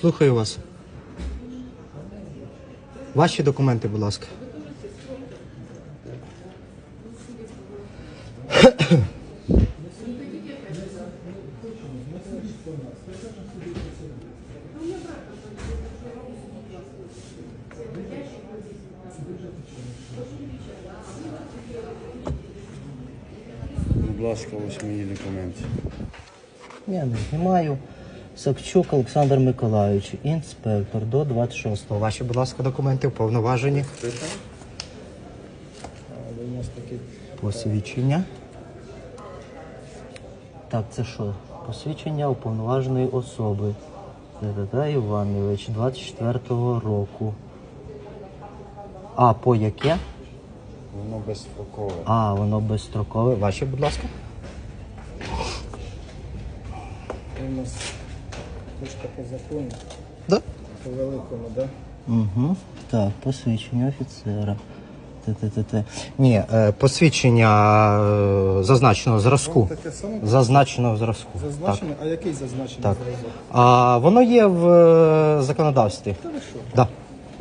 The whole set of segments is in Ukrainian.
Слухаю вас. Ваші документи, будь ласка. Будь ласка, ось мої документи. Я не знімаю. Савчук Олександр Миколайович, інспектор до 26-го. Ваші, будь ласка, документи уповноважені. Посвідчення. Так, це що? Посвідчення уповноваженої особи. Та Іванович 24-го року. А по яке? Воно безстрокове. А, воно безстрокове. Ваші, будь ласка. Точка по закону, Да. по великому, да? Угу. Так, посвідчення офіцера. Т-т-т-т. Ні, е, посвідчення е, зазначеного зразку. Таке саме Зазначеного зразку. Так. зазначене, а який зазначений Так. зразок? А воно є в е, законодавстві. Та ви що? Да.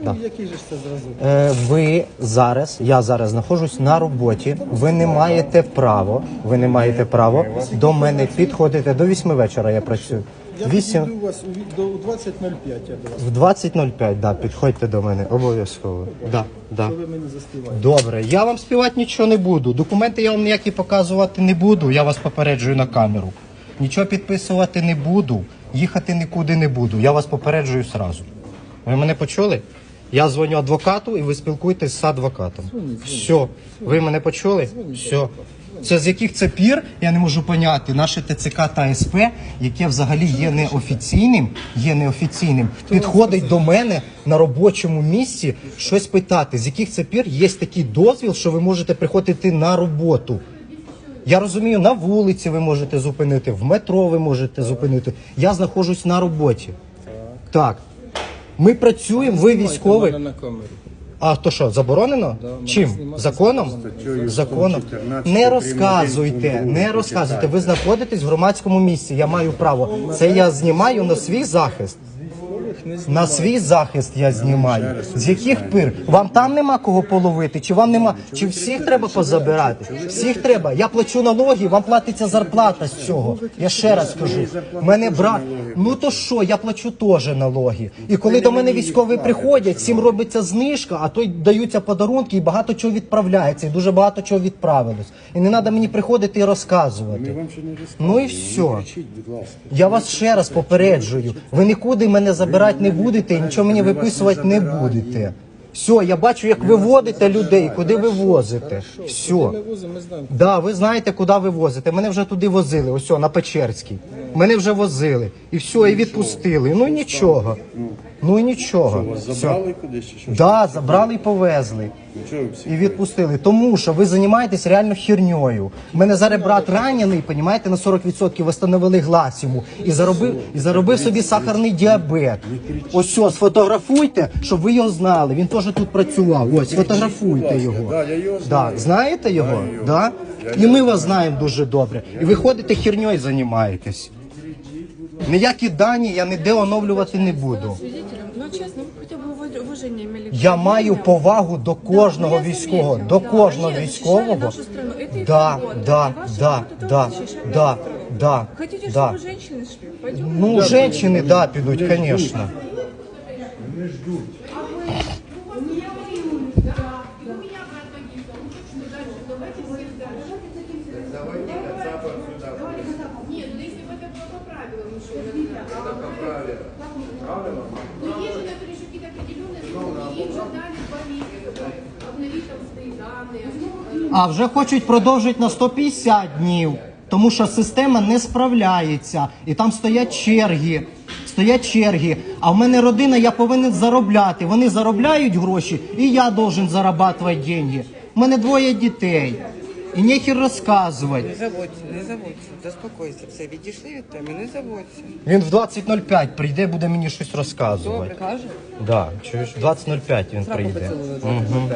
Ну, який же ж це зразок? Е, ви зараз, я зараз знаходжусь на роботі. Ви не маєте право, ви не маєте право до мене підходити до 8 вечора. Я працюю. Я 8 підійду вас у, ві- до у 20.05 я до вас. в 20.05, да, підходьте до мене, обов'язково. Да, да. Що ви мені заспіваєте? Добре, я вам співати нічого не буду. Документи я вам ніякі показувати не буду. Я вас попереджую на камеру. Нічого підписувати не буду, їхати нікуди не буду. Я вас попереджую сразу. Ви мене почули? Я дзвоню адвокату і ви спілкуєтесь з адвокатом. Все. Ви мене почули? Все. Це з яких це пір, я не можу поняти. Наше ТЦК та СП, яке взагалі є неофіційним, є неофіційним, підходить до мене на робочому місці щось питати. З яких це пір є такий дозвіл, що ви можете приходити на роботу. Я розумію, на вулиці ви можете зупинити, в метро ви можете зупинити. Я знаходжусь на роботі. Так. Ми працюємо, ви Знімайте військовий. мене на камеру. А то що, заборонено? Да, мене Чим? знімати Законом? Статтею Законом. 114 Не розказуйте, не розказуйте. Ви знаходитесь в громадському місці. Я маю право. Це я знімаю на свій захист. На свій захист я знімаю. З яких пир? Вам там нема кого половити? Чи вам нема? Чи всіх треба позабирати? Всіх треба. Я плачу налоги, вам платиться зарплата з цього. Я ще раз кажу. Мене брат. Ну то що, я плачу теж налоги. І коли до мене військові приходять, всім робиться знижка, а то й даються подарунки, і багато чого відправляється, і дуже багато чого відправилось. І не треба мені приходити і розказувати. Ну і все. Я вас ще раз попереджую. Ви нікуди мене забирати не будете нічого мені виписувати не будете. Все, я бачу, як ви водите людей, куди ви возите. Все. Да, ви знаєте, куди ви возите. Мене вже туди возили, ось на Печерській. Мене вже возили. І все, і відпустили. Ну і нічого. Ну і нічого. Все. забрали кудись? Да, забрали і повезли. І відпустили. Тому що ви займаєтесь реально херньою. У мене зараз брат ранений, понімаєте, на 40% встановили глаз йому. І заробив, і заробив собі сахарний діабет. Ось що, сфотографуйте, щоб ви його знали. Він теж тут працював. Ось, сфотографуйте його. Да, знаєте його? Його. Да? І ми вас знаємо дуже добре. І ви ходите херньою займаєтесь. Ніякі дані я ніде оновлювати не буду. свидетелем, но честно, вы хотя бы ува- уважение имели. к Я маю людям. повагу до кожного Да, ну, я військового, заметила, до да. кожного Они військового. защищали нашу страну. Это их Да, работа. да, И ваша да, работа да, тоже защищать да, нашу страну. да, Хотите, да. чтобы женщины шли? Пойдем. Ну, женщини, да, підуть, звісно. Нет, ну если бы это было по правилам, ну что это А вже хочуть продовжити на 150 днів, тому що система не справляється. І там стоять черги. Стоять черги. А в мене родина, я повинен заробляти. Вони заробляють гроші, і я должен зарабатувати гроші. У мене двоє дітей. І нехер розказувати. Не заводься, не заводься, заспокойся, все, відійшли від теми, не заводься. Він в 20.05 прийде, буде мені щось розказувати. Добре, каже. Да, чуєш, в 20.05 він прийде. Угу.